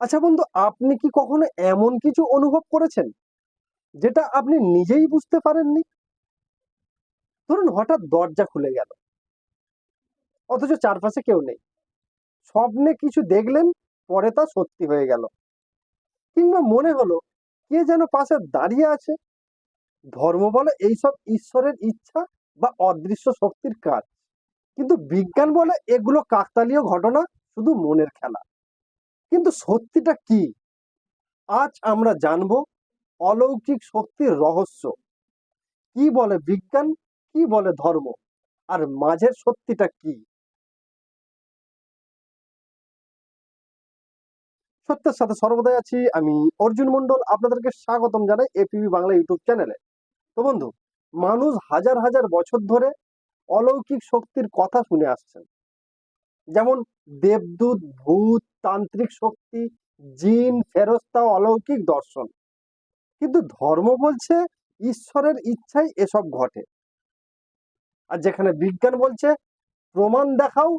আচ্ছা বন্ধু, আপনি কি কখনো এমন কিছু অনুভব করেছেন? যেটা আপনি নিজেই বুঝতে পারেননি? ধরুন হঠাৎ দরজা খুলে গেল। অথচ চারপাশে কেউ নেই। স্বপ্নে কিছু দেখলেন, পরে তা সত্যি হয়ে গেল। কিংবা মনে হলো, কে যেন পাশে দাঁড়িয়ে আছে? ধর্ম বলে এইসব ঈশ্বরের ইচ্ছা বা অদৃশ্য শক্তির কাজ। কিন্তু বিজ্ঞান বলে এগুলো কাকতালীয় ঘটনা, শুধু মনের খেলা। কিন্তু সত্যিটা কি? আজ আমরা জানব অলৌকিক শক্তির রহস্য। কি বলে বিজ্ঞান? কি বলে ধর্ম? আর মাঝের সত্যিটা কি? সত্যের সাথে সর্বদাই আছি আমি অর্জুন মন্ডল আপনাদেরকে স্বাগতম জানাই এপিবি বাংলা ইউটিউব চ্যানেলে। তো বন্ধু, মানুষ হাজার হাজার বছর ধরে অলৌকিক শক্তির কথা শুনে আসছেন। যেমন দেবদূত, ভূত, তান্ত্রিক শক্তি, জিন, ফেরস্তা অলৌকিক দর্শন। কিন্তু ধর্ম বলছে ঈশ্বরের ইচ্ছাই এসব ঘটে। আর যেখানে বিজ্ঞান বলছে প্রমাণ দেখাও,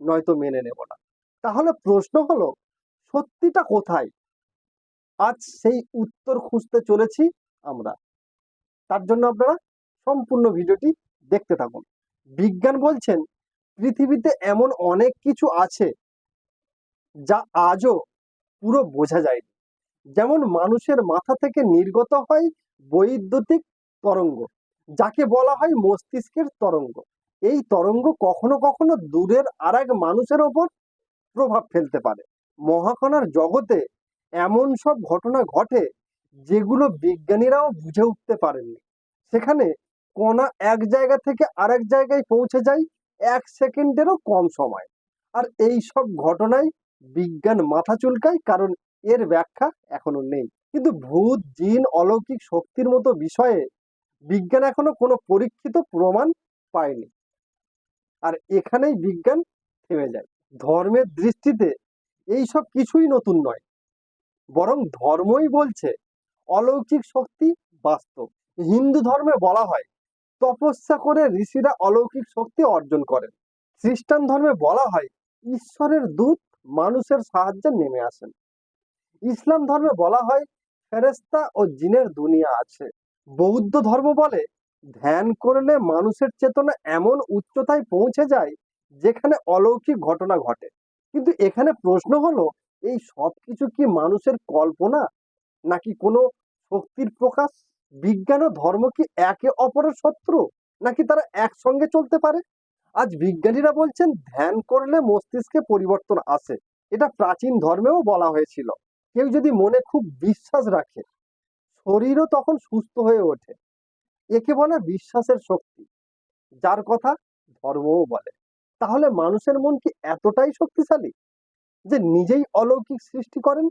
নয়তো মেনে নেব না। তাহলে প্রশ্ন হলো, সত্যিটা কোথায়? আজ সেই উত্তর খুঁজতে চলেছি আমরা। তার জন্য আপনারা সম্পূর্ণ ভিডিওটি দেখতে থাকুন। বিজ্ঞান বলছেন পৃথিবীতে এমন অনেক কিছু আছে যা আজও পুরো বোঝা যায়নি। যেমন মানুষের মাথা থেকে নির্গত হয় বৈদ্যুতিক তরঙ্গ, যাকে বলা হয় মস্তিষ্কের তরঙ্গ। এই তরঙ্গ কখনো কখনো দূরের আর এক মানুষের ওপর প্রভাব ফেলতে পারে। মহাকণার জগতে এমন সব ঘটনা ঘটে যেগুলো বিজ্ঞানীরাও বুঝে উঠতে পারেননি। সেখানে কণা এক জায়গা থেকে আরেক জায়গায় পৌঁছে যায় এক সেকেন্ডেরও কম সময়। আর এই সব ঘটনায় বিজ্ঞান মাথা চুলকায়, কারণ এর ব্যাখ্যা এখনও নেই। কিন্তু ভূত, জিন, অলৌকিক শক্তির মতো বিষয়ে বিজ্ঞান এখনও কোনো পরীক্ষিত প্রমাণ পায়নি। আর এখানেই বিজ্ঞান থেমে যায়। ধর্মের দৃষ্টিতে এই সব কিছুই নতুন নয়। বরং ধর্মই বলছে, অলৌকিক শক্তি বাস্তব। হিন্দু ধর্মে বলা হয় তপস্যা করে ঋষিরা অলৌকিক শক্তি অর্জন করেন। খ্রিস্টান ধর্মে বলা হয়, ঈশ্বরের দূত মানুষের সাহায্যে নেমে আসেন। ইসলাম ধর্মে বলা হয় ফেরেস্তা ও জিনের দুনিয়া আছে। বৌদ্ধ ধর্ম বলে, ধ্যান করলে মানুষের চেতনা এমন উচ্চতায় পৌঁছে যায়, যেখানে অলৌকিক ঘটনা ঘটে। কিন্তু এখানে প্রশ্ন হলো, এই সব কিছু কি মানুষের কল্পনা, নাকি কোনো শক্তির প্রকাশ? বিজ্ঞান ও ধর্ম কি একে অপরের শত্রু? নাকি তারা একসঙ্গে চলতে পারে? আজ বিজ্ঞানীরা বলছেন, ধ্যান করলে মস্তিষ্কে পরিবর্তন আসে। এটা প্রাচীন ধর্মেও বলা হয়েছিল। কেউ যদি মনে খুব বিশ্বাস রাখে, শরীরও তখন সুস্থ হয়ে ওঠে। একে বলে বিশ্বাসের শক্তি। যার কথা ধর্মও বলে। তাহলে মানুষের মন কি এতটাই শক্তিশালী যে নিজেই অলৌকিক সৃষ্টি করেন?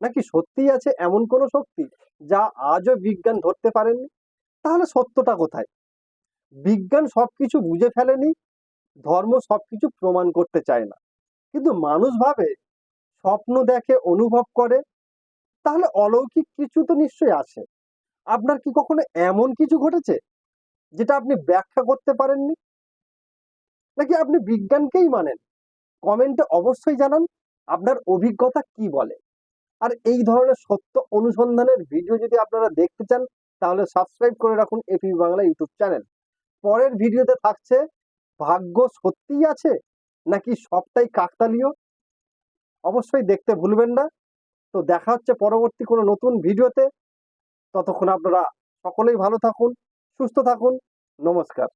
নাকি সত্যিই আছে এমন কোনো শক্তি যা আজও বিজ্ঞান ধরতে পারেনি তাহলে সত্যটা কোথায়? বিজ্ঞান সবকিছু বুঝে ফেলেনি, ধর্ম সবকিছু প্রমাণ করতে চায় না। কিন্তু মানুষ ভাবে, স্বপ্ন দেখে, অনুভব করে, তাহলে অলৌকিক কিছু তো নিশ্চয়ই আছে। আপনার কি কখনো এমন কিছু ঘটেছে, যেটা আপনি ব্যাখ্যা করতে পারেননি? নাকি আপনি বিজ্ঞানকেই মানেন? কমেন্টে অবশ্যই জানান, আপনার অভিজ্ঞতা কি বলে? আর এই ধরনের সত্য অনুসন্ধানের ভিডিও যদি আপনারা দেখতে চান, তাহলে সাবস্ক্রাইব করে রাখুন এপি বাংলা ইউটিউব চ্যানেল পরের ভিডিওতে থাকছে, ভাগ্য সত্যিই আছে নাকি সবটাই কাকতালীয়? অবশ্যই দেখতে ভুলবেন না। তো দেখা হচ্ছে পরবর্তী কোনো নতুন ভিডিওতে ততক্ষণ আপনারা সকলেই ভালো থাকুন, সুস্থ থাকুন। নমস্কার।